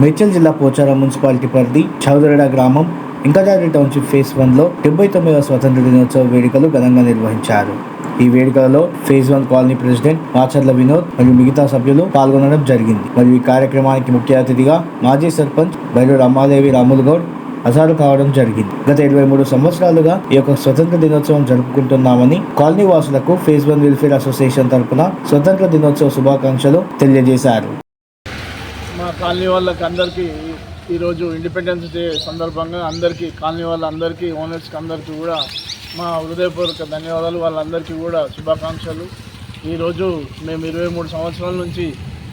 మేడ్చల్ జిల్లా పోచారం మున్సిపాలిటీ పరిధి చౌదరడ గ్రామం ఇంకదారి టౌన్షిప్ ఫేజ్ వన్లో డెబ్బై తొమ్మిదవ స్వతంత్ర దినోత్సవ వేడుకలు ఘనంగా నిర్వహించారు. ఈ వేడుకలలో phase one colony president Macharla Vinod మరియు మిగతా సభ్యులు పాల్గొనడం జరిగింది. మరియు ఈ కార్యక్రమానికి ముఖ్య అతిథిగా మాజీ సర్పంచ్ బైరు రమాదేవి రాములు గౌడ్ అజారు కావడం జరిగింది. గత ఇరవై మూడు సంవత్సరాలుగా ఈ యొక్క స్వతంత్ర దినోత్సవం జరుపుకుంటున్నామని కాలనీ వాసులకు ఫేజ్ వన్ వెల్ఫేర్ అసోసియేషన్ తరపున స్వతంత్ర దినోత్సవ శుభాకాంక్షలు తెలియజేశారు. మా కాలనీ వాళ్ళకి అందరికీ ఈరోజు ఇండిపెండెన్స్ డే సందర్భంగా అందరికీ కాలనీ వాళ్ళందరికీ ఓనర్స్కి అందరికీ కూడా మా హృదయపూర్వక ధన్యవాదాలు. వాళ్ళందరికీ కూడా శుభాకాంక్షలు. ఈరోజు మేము ఇరవై మూడు సంవత్సరాల నుంచి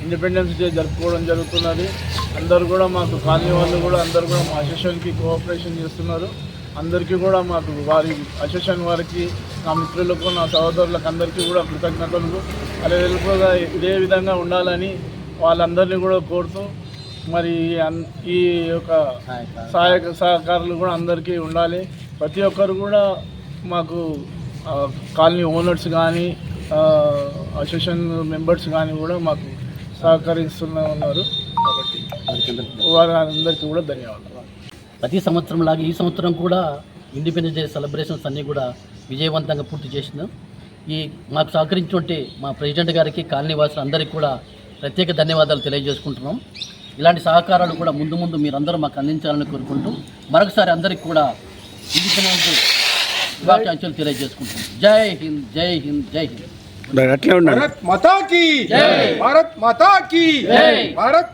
ఇండిపెండెన్స్ డే జరుపుకోవడం జరుగుతున్నది. అందరూ కూడా మాకు కాలనీ వాళ్ళు కూడా అందరూ కూడా మా అసోసియేషన్కి కోఆపరేషన్ చేస్తున్నారు. అందరికీ కూడా మాకు వారి అసోసియేషన్ వారికి నా మిత్రులకు నా సహోదరులకు అందరికీ కూడా కృతజ్ఞతలు. అదే వెళ్ళిపోగా ఇదే విధంగా ఉండాలని వాళ్ళందరినీ కూడా కోరుతూ మరి అన్- ఈ యొక్క సహాయక సహకారులు కూడా అందరికీ ఉండాలి. ప్రతి ఒక్కరు కూడా మాకు కాలనీ ఓనర్స్ కానీ అసోసియేషన్ మెంబర్స్ కానీ కూడా మాకు సహకరిస్తూనే ఉన్నారు. కాబట్టి వారందరికీ కూడా ధన్యవాదాలు. ప్రతి సంవత్సరం లాగా ఈ సంవత్సరం కూడా ఇండిపెండెన్స్ డే సెలబ్రేషన్స్ అన్నీ కూడా విజయవంతంగా పూర్తి చేసినాం. ఈ మాకు సహకరించుంటే మా ప్రెసిడెంట్ గారికి కాలనీ వాసులు అందరికీ కూడా ప్రత్యేక ధన్యవాదాలు తెలియజేసుకుంటున్నాం. ఇలాంటి సహకారాలు కూడా ముందు ముందు మీరందరూ మాకు అందించాలని కోరుకుంటూ మరొకసారి అందరికీ కూడా ఇండిపెండెంట్ శుభాకాంక్షలు తెలియజేసుకుంటున్నాం. జై హింద్ జై హింద్ జై హింద్. భారత్ మాతా భారత్